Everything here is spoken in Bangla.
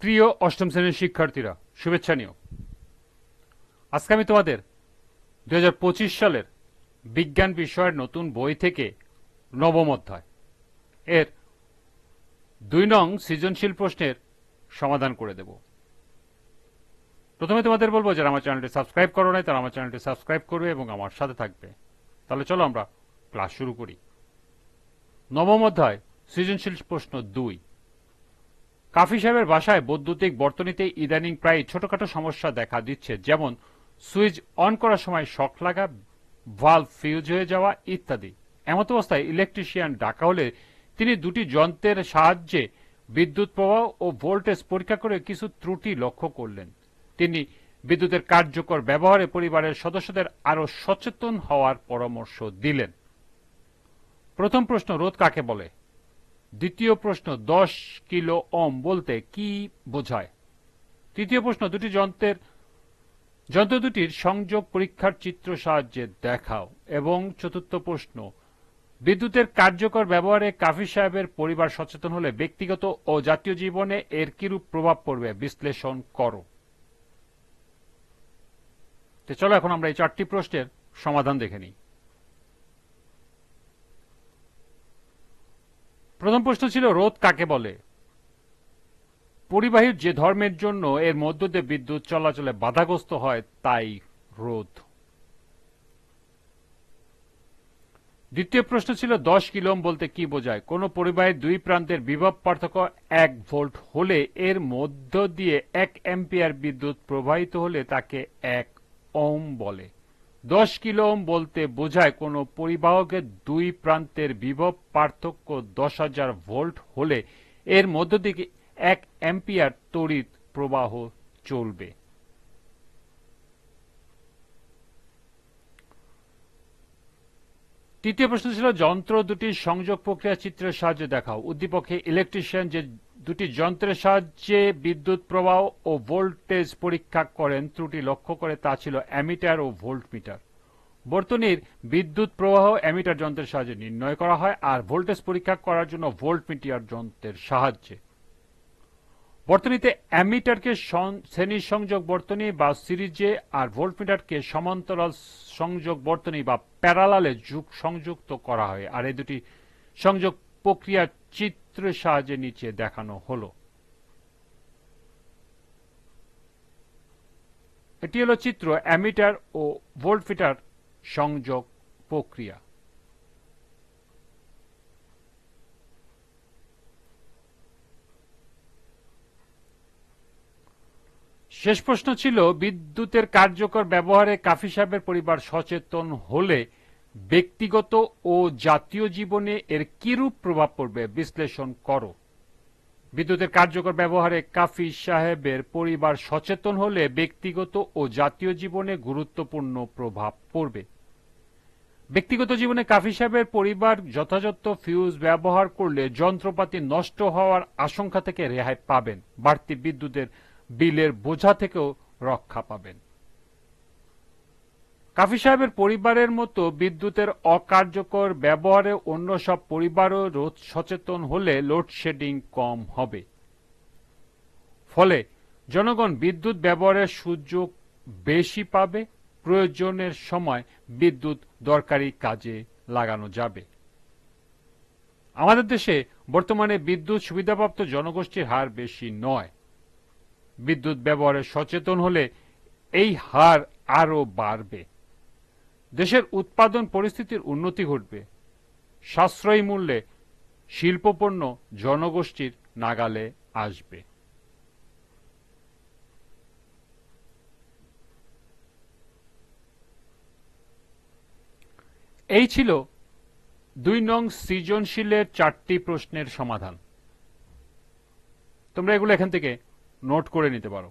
প্রিয় অষ্টম শ্রেণির শিক্ষার্থীরা, শুভেচ্ছা নিও। আজকে আমি তোমাদের দু হাজার পঁচিশ সালের বিজ্ঞান বিষয়ের নতুন বই থেকে নবম অধ্যায় এর দুই নং সৃজনশীল প্রশ্নের সমাধান করে দেব। প্রথমে তোমাদের বলব, যারা আমার চ্যানেলটি সাবস্ক্রাইব করো নাই, তারা আমার চ্যানেলটি সাবস্ক্রাইব করবে এবং আমার সাথে থাকবে। তাহলে চলো আমরা ক্লাস শুরু করি। নবম অধ্যায়, সৃজনশীল প্রশ্ন দুই। কাফি সাহেবের বাসায় বৈদ্যুতিক বর্তনীতে ইদানিং প্রায় ছোটখাটো সমস্যা দেখা দিচ্ছে, যেমন সুইচ অন করার সময় শক লাগা ভালভ ফিউজ হয়ে যাওয়া ইত্যাদি। এমত অবস্থায় ইলেকট্রিশিয়ান ডাকা হলে তিনি দুটি যন্ত্রের সাহায্যে বিদ্যুৎ প্রবাহ ও ভোল্টেজ পরীক্ষা করে কিছু ত্রুটি লক্ষ্য করলেন। তিনি বিদ্যুতের কার্যকর ব্যবহারে পরিবারের সদস্যদের আরও সচেতন হওয়ার পরামর্শ দিলেন। প্রথম প্রশ্ন, রোধ কাকে বলে? দ্বিতীয় প্রশ্ন, দশ কিলো ওম বলতে কি বোঝায়? তৃতীয় প্রশ্ন, দুটি যন্ত্রের, যন্ত্র দুটির সংযোগ পরীক্ষার চিত্র সাহায্যে দেখাও। এবং চতুর্থ প্রশ্ন, বিদ্যুতের কার্যকর ব্যবহারে কাফি সাহেবের পরিবার সচেতন হলে ব্যক্তিগত ও জাতীয় জীবনে এর কিরূপ প্রভাব পড়বে বিশ্লেষণ করো। চলো এখন আমরা এই চারটি প্রশ্নের সমাধান দেখে নিই। প্রথম প্রশ্ন ছিল, রোধ কাকে বলে? পরিবাহীর যে ধর্মের জন্য এর মধ্য দিয়ে বিদ্যুৎ চলাচলে বাধাগ্রস্ত হয়, তাই রোধ। দ্বিতীয় প্রশ্ন ছিল, দশ কিলোম বলতে কি বোঝায়? কোন পরিবাহের দুই প্রান্তের বিভব পার্থক্য এক ভোল্ট হলে এর মধ্য দিয়ে এক অ্যাম্পিয়ার বিদ্যুৎ প্রবাহিত হলে তাকে এক ওম বলে। দশ কিলো বলতে বোঝায় কোন পরিবাহকের দুই প্রান্তের বিভব পার্থক্য দশ হাজার ভোল্ট হলে এর মধ্য দিকে এক অ্যাম্পিয়ার তড়িৎ প্রবাহ চলবে। তৃতীয় প্রশ্ন ছিল, যন্ত্র দুটির সংযোগ প্রক্রিয়া চিত্রের সাহায্যে দেখাও। উদ্দীপকে ইলেকট্রিশিয়ান যে দুটি যন্ত্রের সাহায্যে বিদ্যুৎ প্রবাহ ও ভোল্টেজ পরীক্ষা করেন। ত্রুটি লক্ষ্য করে তা ছিল অ্যামিটার ও ভোল্টমিটার। বর্তনীর বিদ্যুৎ প্রবাহ অ্যামিটার যন্ত্রের সাহায্যে নির্ণয় করা হয় আর ভোল্টেজ পরীক্ষা করার জন্য ভোল্টমিটার যন্ত্রের সাহায্যে। বর্তনীতে অ্যামিটারকে শ্রেণি সংযোগ বর্তনী বা সিরিজে আর ভোল্টমিটারকে সমান্তরাল সংযোগ বর্তনী বা প্যারালালে যুগ সংযুক্ত করা হয়। আর এই দুটি সংযোগ প্রক্রিয়া চিত্রের সাহায্যে নিচে দেখানো হলো। এটি হলো চিত্র, অ্যামিটার ও ভোল্টমিটার সংযোগ প্রক্রিয়া। শেষ প্রশ্ন ছিল, বিদ্যুতের কার্যকর ব্যবহারে কাফি সাহেবের পরিবার সচেতন হলে ব্যক্তিগত ও জাতীয় জীবনে এর কিরূপ প্রভাব পড়বে? বিশ্লেষণ করো। বিদ্যুতের কার্যকর ব্যবহারে কাফি সাহেবের পরিবার সচেতন হলে ব্যক্তিগত ও জাতীয় জীবনে গুরুত্বপূর্ণ প্রভাব পড়বে। ব্যক্তিগত জীবনে কাফি সাহেবের পরিবার যথাযথ ফিউজ ব্যবহার করলে যন্ত্রপাতি নষ্ট হওয়ার আশঙ্কা থেকে রেহাই পাবেন, বাড়তি বিদ্যুতের বিলের বোঝা থেকেও রক্ষা পাবেন। কাফি সাহেবের পরিবারের মতো বিদ্যুতের অকার্যকর ব্যবহারে অন্য সব পরিবারও রোধ সচেতন হলে লোডশেডিং কম হবে। ফলে জনগণ বিদ্যুৎ ব্যবহারের সুযোগ বেশি পাবে, প্রয়োজনের সময় বিদ্যুৎ দরকারি কাজে লাগানো যাবে। আমাদের দেশে বর্তমানে বিদ্যুৎ সুবিধাপ্রাপ্ত জনগোষ্ঠীর হার বেশি নয়। বিদ্যুৎ ব্যবহারে সচেতন হলে এই হার আরও বাড়বে। দেশের উৎপাদন পরিস্থিতির উন্নতি ঘটবে। সাশ্রয়ী মূল্যে শিল্পপণ্য জনগোষ্ঠীর নাগালে আসবে। এই ছিল দুই নং সৃজনশীলের চারটি প্রশ্নের সমাধান। তোমরা এগুলো এখান থেকে নোট করে নিতে পারো।